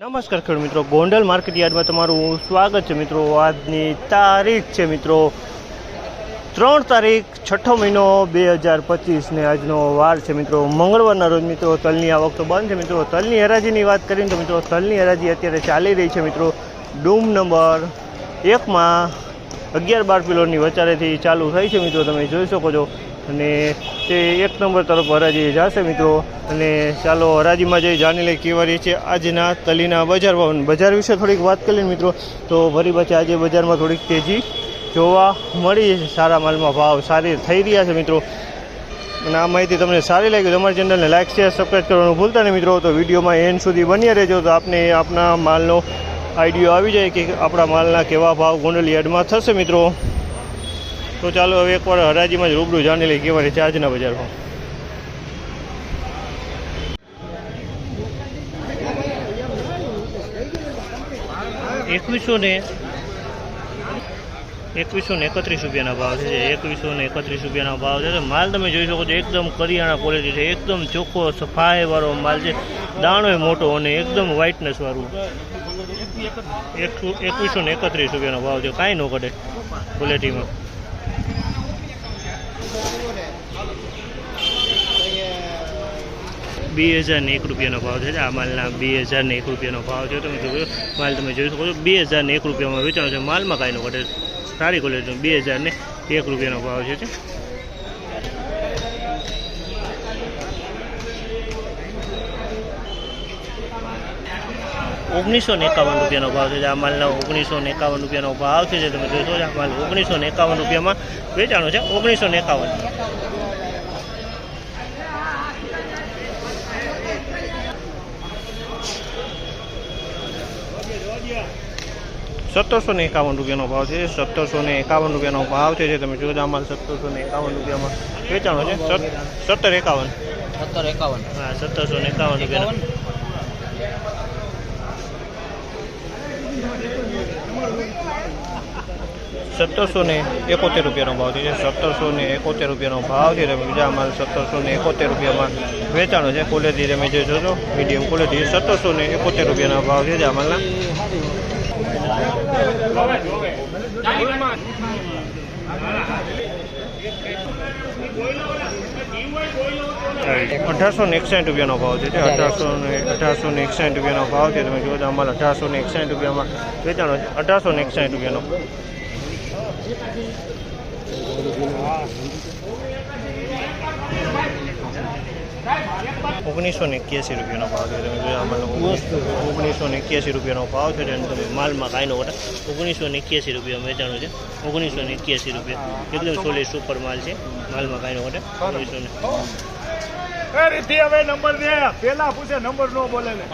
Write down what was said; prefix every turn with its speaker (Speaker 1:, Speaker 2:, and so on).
Speaker 1: નમસ્કાર ખેડૂત મિત્રો, ગોંડલ માર્કેટ યાર્ડમાં તમારું સ્વાગત છે મિત્રો. આજની તારીખ છે મિત્રો, ત્રણ તારીખ, છઠ્ઠો મહિનો બે હજાર પચીસને આજનો વાર છે મિત્રો. મંગળવારના રોજ મિત્રો તલની આવક તો બંધ છે મિત્રો. તલની હરાજીની વાત કરીને તો મિત્રો, તલની હરાજી અત્યારે ચાલી રહી છે મિત્રો. ડૂમ નંબર એકમાં અગિયાર બાર કિલોની વચારેથી ચાલુ થઈ છે મિત્રો. તમે જોઈ શકો છો અને તે એક નંબર તરફ હરાજી જશે મિત્રો. અને ચાલો હરાજીમાં જઈ જાણી લઈએ કેવા રહી છે આજના તલીના બજાર ભાવ બજાર વિશે થોડીક વાત કરીએ ને મિત્રો. તો ફરી પાછી આજે બજારમાં થોડીક તેજી જોવા મળી. સારા માલમાં ભાવ સારી થઈ રહ્યા છે મિત્રો. અને આ માહિતી તમને સારી લાગી તો અમારી ચેનલને લાઇક શેર સબસ્ક્રાઈબ કરવાનું ભૂલતા નહીં મિત્રો. તો વિડીયોમાં એન્ડ સુધી બન્યા રહેજો. તો આપને આપના માલનો આઈડિયો આવી જાય કે આપણા માલના કેવા ભાવ ગુંડલી એડમાં થશે મિત્રો. તો ચાલો હવે એકવાર હરાજીમાં જ રૂબરૂ જાણી લઈએ કેવા છે આજના બજારમાં. એકવીસો ને એકવીસો ને એકત્રીસ રૂપિયાના ભાવ છે એકવીસો ને એકત્રીસ રૂપિયાના ભાવ છે. માલ તમે જોઈ શકો છો, એકદમ કરિયાણા ક્વોલિટી છે, એકદમ ચોખ્ખો સફાઈવાળો માલ છે. દાણોય મોટો અને એકદમ વ્હાઇટનેસ વાળું. એકસો એકવીસો ને એકત્રીસ રૂપિયાનો ભાવ છે. કાંઈ ન ઘટે ક્વોલિટીમાં બે હજાર ને એક રૂપિયાનો ભાવ છે. આ માલના બે હજાર ને એક રૂપિયાનો ભાવ છે. તમે જોયો માલ તમે જોઈ શકો છો. બે હજાર ને એક રૂપિયામાં વેચાણો છે. માલમાં કાંઈ ન ઘટે. સારી ક્વોલિટી બે હજાર ને એક રૂપિયાનો ભાવ છે. ઓગણીસો ને એકાવન રૂપિયાનો ભાવ છે. આ માલના ઓગણીસો ને એકાવન રૂપિયાનો ભાવ છે જે તમે જોશો આ માલ ઓગણીસો ને એકાવન રૂપિયામાં વેચાણો છે. ઓગણીસો ને એકાવન. સત્તરસો ને એકાવન રૂપિયાનો ભાવ છે. સત્તરસો ને એકાવન રૂપિયાનો ભાવ છે જે તમે જોજો આ માલ સત્તરસો ને એકાવન રૂપિયામાં વેચાણો છે. સત્તર એકાવન.
Speaker 2: સત્તર એકાવન.
Speaker 1: હા સત્તરસો ને એકાવન? રૂપિયાનો. સત્તરસો ને એકોતેર રૂપિયાનો ભાવ છે. સત્તરસો ને એકોતેર રૂપિયાનો ભાવ છે તમે બીજા માલ સત્તરસો ને એકોતેર રૂપિયામાં વેચાણો છે. ક્વોલિટી તમે જે જોજો. મીડિયમ ક્વોલિટી સત્તરસો ને એકોતેર રૂપિયાના ભાવ છે જે આ માલના અઢારસો ને એકસાઠ રૂપિયાનો ભાવ છે. અઢારસો ને અઢારસો ને એકસાઠ રૂપિયાનો ભાવ છે તમે જોવો અમારે અઢારસો ને એકસાઠ રૂપિયામાં વેચાણો છે. અઢારસો ને એકસાઠ રૂપિયાનો. ઓગણીસો ને એક્યાસી રૂપિયાનો ભાવ છે તમે જોયા ઓગણીસો ને એક્યાસી રૂપિયાનો ભાવ છે અને તમે માલમાં કાંઈ નો ઘટે ઓગણીસો ને એક્યાસી રૂપિયા વેચાણો છે. ઓગણીસો ને એક્યાસી રૂપિયા. એકદમ સોલિડ સુપર માલ છે માલમાં કાંઈ નો ઘટે ઓગણીસો ને
Speaker 3: રીતિ હવે નંબર દે. પેલા પૂછે નંબર નો બોલે ને.